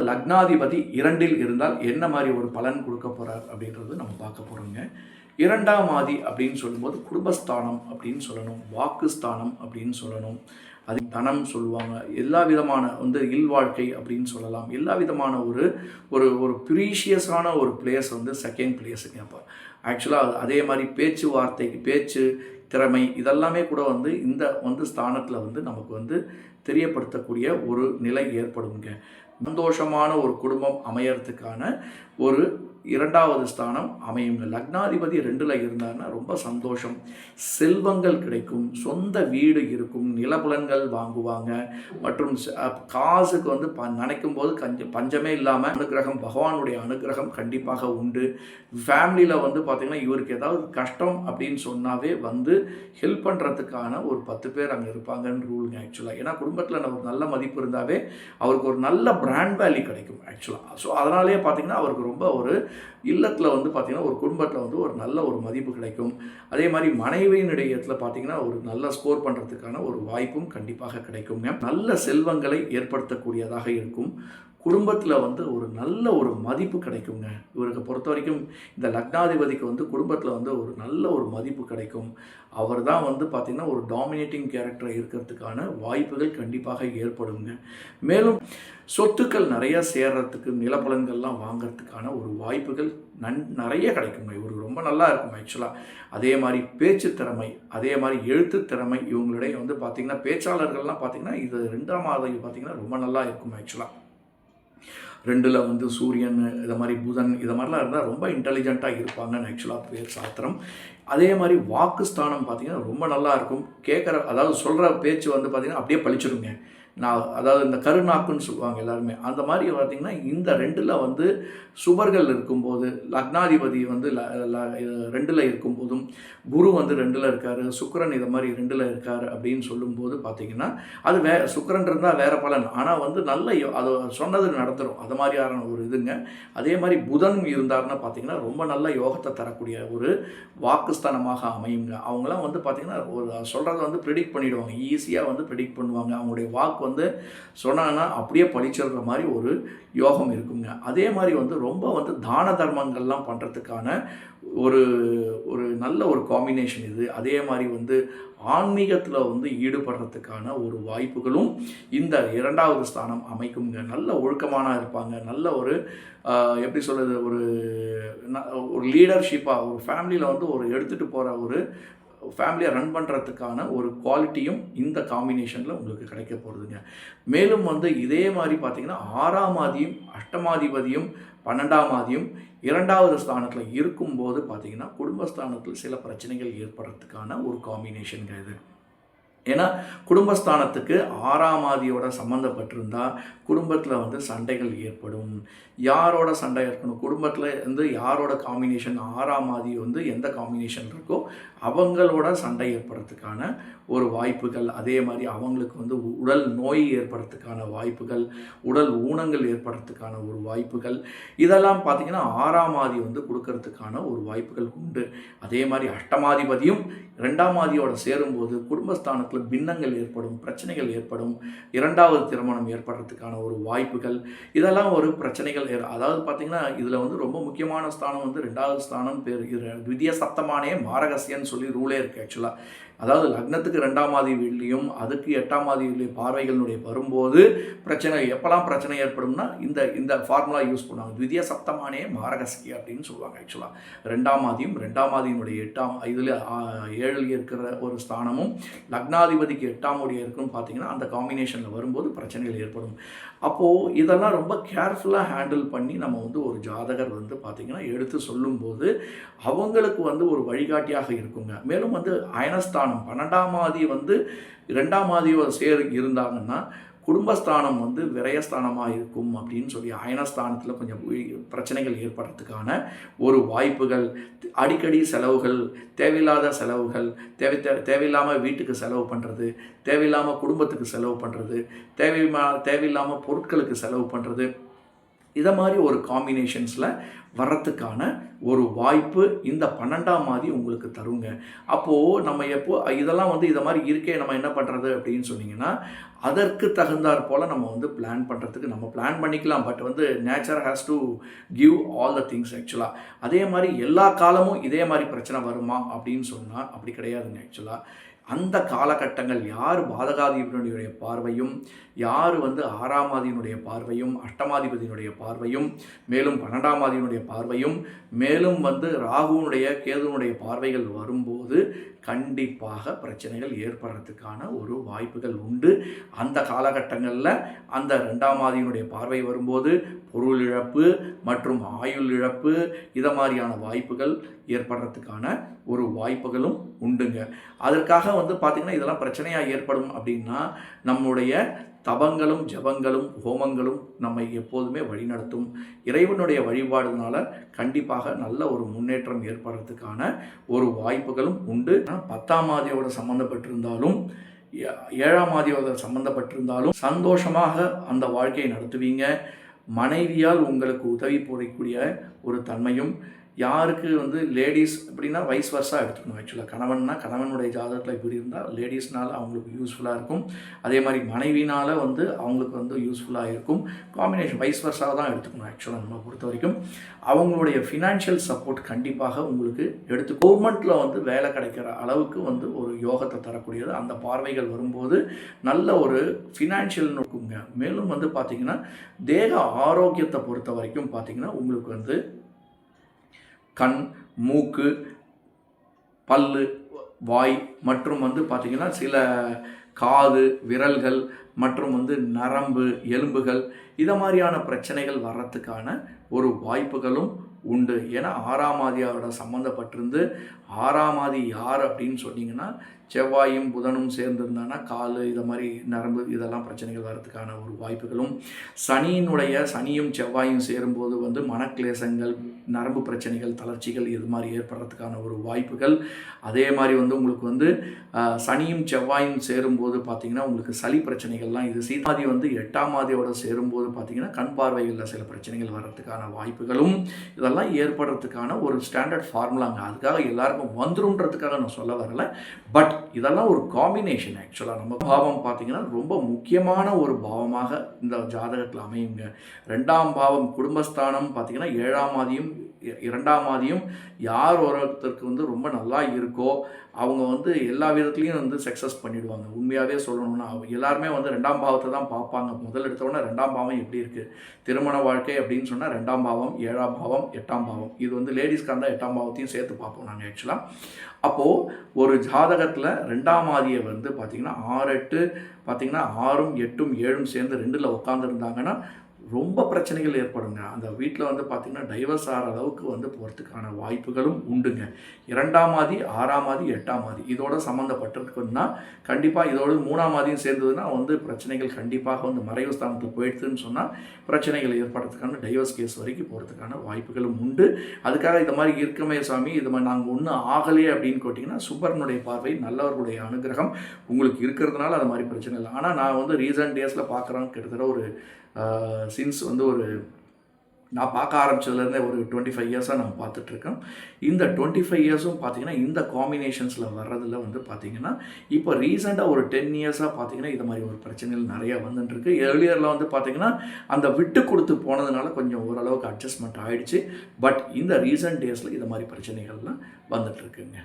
லக்னாதிபதி இரண்டில் இருந்தால் என்ன மாதிரி ஒரு பலன் கொடுக்க போகிறார் அப்படின்றது நம்ம பார்க்க போகிறோங்க இரண்டாம் ஆதி அப்படின்னு சொல்லும்போது குடும்பஸ்தானம் அப்படின்னு சொல்லணும் வாக்குஸ்தானம் அப்படின்னு சொல்லணும். அது தனம் சொல்லுவாங்க. எல்லா விதமான வந்து இல்வாழ்க்கை அப்படின்னு சொல்லலாம். எல்லா விதமான ஒரு ஒரு ஒரு ப்ரீஷியஸான ஒரு பிளேஸ் வந்து செகண்ட் பிளேஸுங்க அப்போ. ஆக்சுவலாக அதே மாதிரி பேச்சுவார்த்தைக்கு பேச்சு திறமை இதெல்லாமே கூட வந்து இந்த வந்து ஸ்தானத்தில் வந்து நமக்கு வந்து தெரியப்படுத்தக்கூடிய ஒரு நிலை ஏற்படுங்க சந்தோஷமான ஒரு குடும்பம் அமையறதுக்கான ஒரு இரண்டாவது ஸ்தானம் அமையுங்க லக்னாதிபதி ரெண்டில் இருந்தார்னா ரொம்ப சந்தோஷம். செல்வங்கள் கிடைக்கும் சொந்த வீடு இருக்கும் நிலபுலன்கள் வாங்குவாங்க. மற்றும் காசுக்கு வந்து ப நினைக்கும் போது கஞ்ச பஞ்சமே இல்லாமல் அனுகிரகம் பகவானுடைய அனுகிரகம் கண்டிப்பாக உண்டு. ஃபேமிலியில் வந்து பார்த்திங்கன்னா இவருக்கு ஏதாவது கஷ்டம் அப்படின்னு சொன்னாவே வந்து ஹெல்ப் பண்ணுறதுக்கான ஒரு பத்து பேர் அங்கே இருப்பாங்கன்னு ரூலுங்க ஆக்சுவலாக ஏன்னா குடும்பத்தில் நமக்கு நல்ல மதிப்பு இருந்தாவே அவருக்கு ஒரு நல்ல பிராண்ட் வேல்யூ கிடைக்கும் ஆக்சுவலாக ஸோ அதனாலேயே பார்த்தீங்கன்னா அவருக்கு ரொம்ப ஒரு இல்லத்தில் வந்து பார்த்திங்கன்னா ஒரு குடும்பத்தில் வந்து ஒரு நல்ல ஒரு மதிப்பு கிடைக்கும். அதே மாதிரி மனைவியின் இடையத்தில் பார்த்தீங்கன்னா ஒரு நல்ல ஸ்கோர் பண்ணுறதுக்கான ஒரு வாய்ப்பும் கண்டிப்பாக கிடைக்குங்க. நல்ல செல்வங்களை ஏற்படுத்தக்கூடியதாக இருக்கும். குடும்பத்தில் வந்து ஒரு நல்ல ஒரு மதிப்பு கிடைக்குங்க. இவருக்கு பொறுத்த வரைக்கும் இந்த லக்னாதிபதிக்கு வந்து குடும்பத்தில் வந்து ஒரு நல்ல ஒரு மதிப்பு கிடைக்கும். அவர் தான் வந்து பார்த்திங்கன்னா ஒரு டாமினேட்டிங் கேரக்டர் இருக்கிறதுக்கான வாய்ப்புகள் கண்டிப்பாக ஏற்படுங்க. மேலும் சொத்துக்கள் நிறையா சேர்றதுக்கு நிலப்பலன்கள்லாம் வாங்கிறதுக்கான ஒரு வாய்ப்புகள் நன் நிறைய கிடைக்குங்க. இவருக்கு ரொம்ப நல்லா இருக்கும் ஆக்சுவலாக அதே மாதிரி பேச்சு திறமை அதே மாதிரி எழுத்து திறமை இவங்களுடைய வந்து பார்த்திங்கன்னா பேச்சாளர்கள்லாம் பார்த்திங்கன்னா இது ரெண்டாம் மாதம் பார்த்திங்கன்னா ரொம்ப நல்லா இருக்கும் ஆக்சுவலாக ரெண்டில் வந்து சூரியன் இதை மாதிரி புதன் இதை மாதிரிலாம் இருந்தால் ரொம்ப இன்டெலிஜென்ட்டாக இருப்பாங்கன்னு ஆக்சுவலாக பேர் சாத்திரம். அதே மாதிரி வாக்குஸ்தானம் பார்த்திங்கன்னா ரொம்ப நல்லா இருக்கும். கேட்குற அதாவது சொல்கிற பேச்சு வந்து பார்த்திங்கன்னா அப்படியே பழிச்சிடுங்க. நான் அதாவது இந்த கருநாக்குன்னு சொல்லுவாங்க எல்லாருமே. அந்த மாதிரி பார்த்திங்கன்னா இந்த ரெண்டில் வந்து சுபர்கள் இருக்கும்போது லக்னாதிபதி வந்து ல ல- ரெண்டில் இருக்கும்போதும் குரு வந்து ரெண்டில் இருக்கார் சுக்கரன் இதை மாதிரி ரெண்டில் இருக்கார் அப்படின்னு சொல்லும்போது பார்த்திங்கன்னா அது வே சுக்கரன் இருந்தால் வேறு பலன். ஆனால் வந்து நல்ல யோ- அது சொன்னது நடந்துடும் அது மாதிரியான ஒரு இதுங்க. அதே மாதிரி புதன் இருந்தாருன்னா பார்த்தீங்கன்னா ரொம்ப நல்ல யோகத்தை தரக்கூடிய ஒரு வாக்குஸ்தானமாக அமையுங்க. அவங்களாம் வந்து பார்த்திங்கன்னா ஒரு சொல்கிறத வந்து ப்ரிடிக்ட் பண்ணிவிடுவாங்க ஈஸியாக வந்து ப்ரிடிக்ட் பண்ணுவாங்க. அவங்களுடைய வாக்கு வந்து சொன்னாங்கன்னா அப்படியே பழிச்சொல்கிற மாதிரி ஒரு யோகம் இருக்குங்க. அதே மாதிரி வந்து ரொம்ப வந்து தான தர்மங்கள்லாம் பண்ணுறதுக்கான ஒரு ஒரு நல்ல ஒரு காம்பினேஷன் இது. அதே மாதிரி வந்து ஆன்மீகத்தில் வந்து ஈடுபடுறதுக்கான ஒரு வாய்ப்புகளும் இந்த இரண்டாவது ஸ்தானம் அமைக்குங்க. நல்ல ஒழுக்கமான இருப்பாங்க. நல்ல ஒரு எப்படி சொல்கிறது ஒரு ஒரு லீடர்ஷிப்பாக ஒரு ஃபேமிலியில் வந்து ஒரு எடுத்துகிட்டு போகிற ஒரு ஃபேமிலியை ரன் பண்ணுறதுக்கான ஒரு குவாலிட்டியும் இந்த காம்பினேஷனில் உங்களுக்கு கிடைக்க போகிறதுங்க மேலும் வந்து இதே மாதிரி பார்த்திங்கன்னா ஆறாம் ஆதியும் அஷ்டமாதிபதியும் பன்னெண்டாம் ஆதியும் இரண்டாவது ஸ்தானத்தில் இருக்கும்போது பார்த்தீங்கன்னா குடும்பஸ்தானத்தில் சில பிரச்சனைகள் ஏற்படுறதுக்கான ஒரு காம்பினேஷன்கிறது இது. ஏன்னா குடும்பஸ்தானத்துக்கு ஆறாம் ஆதியோட சம்மந்தப்பட்டிருந்தா குடும்பத்தில் வந்து சண்டைகள் ஏற்படும். யாரோட சண்டை இருக்கணும் குடும்பத்தில் வந்து யாரோட காம்பினேஷன் ஆறாம் ஆதி வந்து எந்த காம்பினேஷன் இருக்கோ அவங்களோட சண்டை ஏற்படுறதுக்கான ஒரு வாய்ப்புகள். அதே மாதிரி அவங்களுக்கு வந்து உடல் நோய் ஏற்படுறதுக்கான வாய்ப்புகள் உடல் ஊனங்கள் ஏற்படுறதுக்கான ஒரு வாய்ப்புகள். இதெல்லாம் பார்த்தீங்கன்னா ஆறாம் ஆதி வந்து கொடுக்கறதுக்கான ஒரு வாய்ப்புகள் உண்டு. அதே மாதிரி அஷ்டமாதிபதியும் ரெண்டாம் ஆதியோட சேரும்போது குடும்பஸ்தானத்தில் பின்னங்கள் ஏற்படும் பிரச்சனைகள் ஏற்படும் இரண்டாவது திருமணம் ஏற்படுறதுக்கான ஒரு வாய்ப்புகள் இதெல்லாம் ஒரு பிரச்சனைகள் ஏ- அதாவது பார்த்தீங்கன்னா இதில் வந்து ரொம்ப முக்கியமான ஸ்தானம் வந்து ரெண்டாவது ஸ்தானம் பேர் இது விதிய சப்தமானே மாரகசியன்னு சொல்லி ரூலே இருக்குது ஆக்சுவலாக அதாவது லக்னத்துக்கு ரெண்டாம் மாதி வீட்லேயும் அதுக்கு எட்டாம் மாதி வீட்லேயும் பார்வைகளினுடைய வரும்போது பிரச்சனை எப்போல்லாம் பிரச்சனை ஏற்படும்னா இந்த இந்த ஃபார்முலா யூஸ் பண்ணுவாங்க. த்விதிய சப்தமானே மாரகஸ்கி அப்படின்னு சொல்லுவாங்க ஆக்சுவலாக ரெண்டாம் மாதியும் ரெண்டாம் மாதியினுடைய எட்டாம் இதில் ஏழில் இருக்கிற ஒரு ஸ்தானமும் ஜனாதிபதிக்கு எட்டாம் உடைய இருக்குன்னு பார்த்தீங்கன்னா அந்த காம்பினேஷனில் வரும்போது பிரச்சனைகள் ஏற்படும். அப்போது இதெல்லாம் ரொம்ப கேர்ஃபுல்லாக ஹேண்டில் பண்ணி நம்ம வந்து ஒரு ஜாதகர் வந்து பார்த்திங்கன்னா எடுத்து சொல்லும்போது அவங்களுக்கு வந்து ஒரு வழிகாட்டியாக இருக்குங்க. மேலும் வந்து அயனஸ்தானம் பன்னெண்டாம் ஆதி வந்து ரெண்டாம் ஆதியோ சேர் இருந்தாங்கன்னா குடும்பஸ்தானம் வந்து விரயஸ்தானமாக இருக்கும் அப்படின்னு சொல்லி அயனஸ்தானத்தில் கொஞ்சம் பிரச்சனைகள் ஏற்படுறதுக்கான ஒரு வாய்ப்புகள் அடிக்கடி செலவுகள் தேவையில்லாத செலவுகள் தேவை தேவையில்லாமல் வீட்டுக்கு செலவு பண்ணுறது தேவையில்லாமல் குடும்பத்துக்கு செலவு பண்ணுறது தேவைமா தேவையில்லாமல் பொருட்களுக்கு செலவு பண்ணுறது இதை மாதிரி ஒரு காம்பினேஷன்ஸில் வர்றதுக்கான ஒரு வாய்ப்பு இந்த பன்னெண்டாம் மாதி உங்களுக்கு தருங்க. அப்போது நம்ம எப்போ இதெல்லாம் வந்து இதை மாதிரி இருக்கே நம்ம என்ன பண்ணுறது அப்படின்னு சொன்னிங்கன்னா அதற்கு தகுந்தாற் போல் நம்ம வந்து பிளான் பண்ணுறதுக்கு நம்ம பிளான் பண்ணிக்கலாம். பட் வந்து nature has to give all the things ஆக்சுவலாக அதே மாதிரி எல்லா காலமும் இதே மாதிரி பிரச்சனை வருமா அப்படின்னு சொன்னால் அப்படி கிடையாதுங்க ஆக்சுவலாக அந்த காலகட்டங்கள் யார் பாதகாதிபதியினுடைய பார்வையும் யார் வந்து ஆறாமாதியினுடைய பார்வையும் அஷ்டமாதிபதியினுடைய பார்வையும் மேலும் பன்னெண்டாம் ஆதியினுடைய பார்வையும் மேலும் வந்து ராகுனுடைய கேதுனுடைய பார்வைகள் வரும்போது கண்டிப்பாக பிரச்சனைகள் ஏற்படுறதுக்கான ஒரு வாய்ப்புகள் உண்டு. அந்த காலகட்டங்களில் அந்த ரெண்டாம் மாதியினுடைய பார்வை வரும்போது பொருள் இழப்பு மற்றும் ஆயுள் இழப்பு இதை மாதிரியான வாய்ப்புகள் ஏற்படுறதுக்கான ஒரு வாய்ப்புகளும் உண்டுங்க. அதற்காக வந்து பார்த்திங்கன்னா இதெல்லாம் பிரச்சனையாக ஏற்படும் அப்படின்னா நம்முடைய தபங்களும் ஜபங்களும் ஹோமங்களும் நம்மை எப்போதுமே வழிநடத்தும். இறைவனுடைய வழிபாடுனால கண்டிப்பாக நல்ல ஒரு முன்னேற்றம் ஏற்படுறதுக்கான ஒரு வாய்ப்புகளும் உண்டு. பத்தாம் ஆதியோட சம்மந்தப்பட்டிருந்தாலும் ஏழாம் ஆதியோட சம்மந்தப்பட்டிருந்தாலும் சந்தோஷமாக அந்த வாழ்க்கையை நடத்துவீங்க. மனைவியால் உங்களுக்கு உதவி புரியக்கூடிய ஒரு தன்மையும் யாருக்கு வந்து லேடிஸ் அப்படின்னா வைஸ் வர்ஸாக எடுத்துக்கணும் ஆக்சுவலாக கணவன்னா கணவனுடைய ஜாதகத்தில் இப்படி இருந்தால் லேடிஸ்னால அவங்களுக்கு யூஸ்ஃபுல்லாக இருக்கும். அதே மாதிரி மனைவினால் வந்து அவங்களுக்கு வந்து யூஸ்ஃபுல்லாக இருக்கும். காம்பினேஷன் வைஸ் வர்ஸாக தான் எடுத்துக்கணும் ஆக்சுவலாக நம்ம பொறுத்த வரைக்கும். அவங்களுடைய ஃபினான்ஷியல் சப்போர்ட் கண்டிப்பாக உங்களுக்கு எடுத்து கவர்மெண்ட்டில் வந்து வேலை கிடைக்கிற அளவுக்கு வந்து ஒரு யோகத்தை தரக்கூடியது. அந்த பார்வைகள் வரும்போது நல்ல ஒரு ஃபினான்ஷியல்னு இருக்குங்க மேலும் வந்து பார்த்திங்கன்னா தேக ஆரோக்கியத்தை பொறுத்த வரைக்கும் பார்த்திங்கன்னா உங்களுக்கு வந்து கண் மூக்கு பல்லு வாய் மற்றும் வந்து பார்த்திங்கன்னா சில காது விரல்கள் மற்றும் வந்து நரம்பு எலும்புகள் இதை மாதிரியான பிரச்சனைகள் வர்றதுக்கான ஒரு வாய்ப்புகளும் உண்டு. ஏன்னா ஆறாம் ஆதியாவோட சம்மந்தப்பட்டிருந்து ஆறாம் யார் அப்படின்னு சொன்னீங்கன்னா செவ்வாயும் புதனும் சேர்ந்திருந்தானா கால் இதை மாதிரி நரம்பு இதெல்லாம் பிரச்சனைகள் வரதுக்கான ஒரு வாய்ப்புகளும். சனியினுடைய சனியும் செவ்வாயும் சேரும்போது வந்து மனக்லேசங்கள் நரம்பு பிரச்சனைகள் தளர்ச்சிகள் இது மாதிரி ஏற்படுறதுக்கான ஒரு வாய்ப்புகள். அதே மாதிரி வந்து உங்களுக்கு வந்து சனியும் செவ்வாயும் சேரும்போது பார்த்தீங்கன்னா உங்களுக்கு சளி பிரச்சனைகள்லாம் இது. சீதாதி வந்து எட்டாம் ஆதியோட சேரும்போது பார்த்தீங்கன்னா கண் பார்வைகளில் சில பிரச்சனைகள் வர்றதுக்கான வாய்ப்புகளும் இதெல்லாம் ஏற்படுறதுக்கான ஒரு ஸ்டாண்டர்ட் ஃபார்முலாங்க. அதுக்காக எல்லாருக்கும் வந்துருன்றதுக்காக நான் சொல்ல வரல. பட் இதெல்லாம் ஒரு காம்பினேஷன் ஆக்சுவலாக நம்ம பாவம் பார்த்திங்கன்னா ரொம்ப முக்கியமான ஒரு பாவமாக இந்த ஜாதகத்தில் அமையுங்க. ரெண்டாம் பாவம் குடும்பஸ்தானம் பார்த்தீங்கன்னா ஏழாம் மாதியும் இ- இரண்டாம் மாதியும் யார் ஒருத்தருக்கு வந்து ரொம்ப நல்லா இருக்கோ அவங்க வந்து எல்லா விதத்துலேயும் வந்து சக்ஸஸ் பண்ணிவிடுவாங்க உண்மையாகவே சொல்லணும்னா அவங்க எல்லாருமே வந்து ரெண்டாம் பாவத்தை தான் பார்ப்பாங்க. முதல் எடுத்தோடனே ரெண்டாம் பாவம் எப்படி இருக்குது திருமண வாழ்க்கை அப்படின்னு சொன்னால் ரெண்டாம் பாவம் ஏழாம் பாவம் எட்டாம் பாவம். இது வந்து லேடிஸ்க்காக இருந்தால் எட்டாம் பாவத்தையும் சேர்த்து பார்ப்போம் நாங்கள் ஆக்சுவலாக அப்போது ஒரு ஜாதகத்தில் ரெண்டாம் ஆதியை வந்து பார்த்திங்கன்னா ஆறு எட்டு பார்த்திங்கன்னா ஆறும் எட்டும் ஏழும் சேர்ந்து ரெண்டில் உட்காந்துருந்தாங்கன்னா ரொம்ப பிரச்சனைகள் ஏற்படுங்க. அந்த வீட்டில் வந்து பார்த்திங்கன்னா டைவர்ஸ் ஆகிற அளவுக்கு வந்து போகிறதுக்கான வாய்ப்புகளும் உண்டுங்க. இரண்டாம் மாதி ஆறாம் மாதி எட்டாம் மாதி இதோட சம்மந்தப்பட்டிருக்குன்னா கண்டிப்பாக இதோடு மூணாம் மாதியும் சேர்ந்ததுன்னா வந்து பிரச்சனைகள் கண்டிப்பாக வந்து மறைவு ஸ்தானத்துக்கு போயிடுதுன்னு சொன்னால் பிரச்சனைகள் ஏற்படுறதுக்கான டைவர்ஸ் கேஸ் வரைக்கும் போகிறதுக்கான வாய்ப்புகளும் உண்டு. அதுக்காக இந்த மாதிரி இருக்கமே சாமி இது மாதிரி நாங்கள் ஒன்றும் ஆகலையே அப்படின்னு கேட்டிங்கன்னா சுபரனுடைய பார்வை நல்லவர்களுடைய அனுகிரகம் உங்களுக்கு இருக்கிறதுனால அது மாதிரி பிரச்சனை இல்லை. ஆனால் நான் வந்து ரீசன்ட் டேஸில் பார்க்குறேன் கிட்டத்தட்ட ஒரு சின்ஸ் வந்து ஒரு நான் பார்க்க ஆரம்பிச்சதுலேருந்தே ஒரு டுவெண்ட்டி ஃபைவ் இயர்ஸாக நான் பார்த்துட்ருக்கேன் இந்த டுவெண்ட்டி ஃபைவ் இயர்ஸும் பார்த்தீங்கன்னா இந்த காம்பினேஷன்ஸில் வர்றதில் வந்து பார்த்தீங்கன்னா இப்போ ரீசெண்டாக ஒரு டென் இயர்ஸாக பார்த்தீங்கன்னா இது மாதிரி ஒரு பிரச்சனைகள் நிறையா வந்துட்டுருக்கு ஏர்லியரில் வந்து பார்த்தீங்கன்னா அந்த விட்டு கொடுத்து போனதுனால கொஞ்சம் ஓரளவுக்கு அட்ஜஸ்ட்மெண்ட் ஆகிடுச்சு பட் இந்த ரீசன்ட் டேஸில் இது மாதிரி பிரச்சனைகள்லாம் வந்துட்டுருக்குங்க